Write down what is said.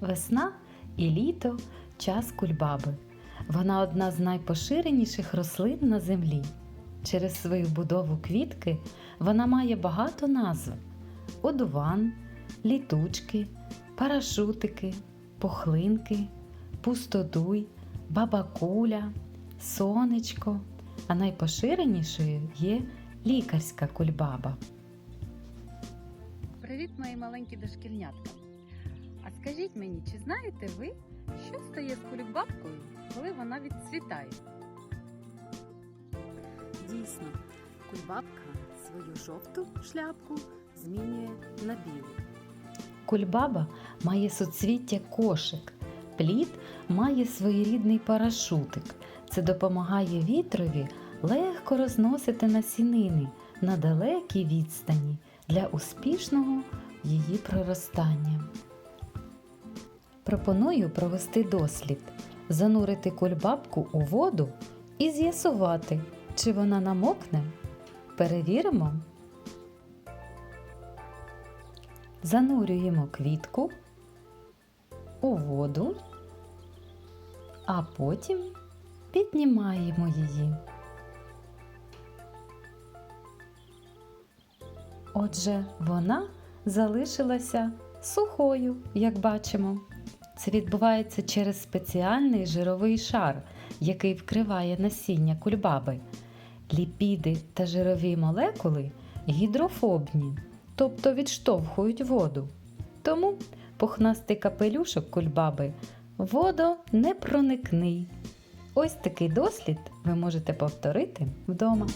весна і літо час кульбаби. Вона одна з найпоширеніших рослин на землі. Через свою будову квітки вона має багато назв: одуван, літучки, парашутики, пухлинки, пустодуй, бабакуля, сонечко. А найпоширенішою є лікарська кульбаба. Привіт, мої маленькі дошкільнятка. А скажіть мені, чи знаєте ви, що стає з кулібабкою, коли вона відцвітає? Дійсно, кульбабка свою жовту шляпку змінює на білу. Кульбаба має суцвіття кошик. Плід має своєрідний парашутик. Це допомагає вітрові легко розносити насінини на далекій відстані для успішного її проростання. Пропоную провести дослід, занурити кульбабку у воду і з'ясувати, чи вона намокне. Перевіримо. Занурюємо квітку у воду, а потім піднімаємо її. Отже, вона залишилася сухою, як бачимо. Це відбувається через спеціальний жировий шар, який вкриває насіння кульбаби. Ліпіди та жирові молекули гідрофобні, тобто відштовхують воду. Тому пухнастий капелюшок кульбаби водонепроникний. Ось такий дослід ви можете повторити вдома.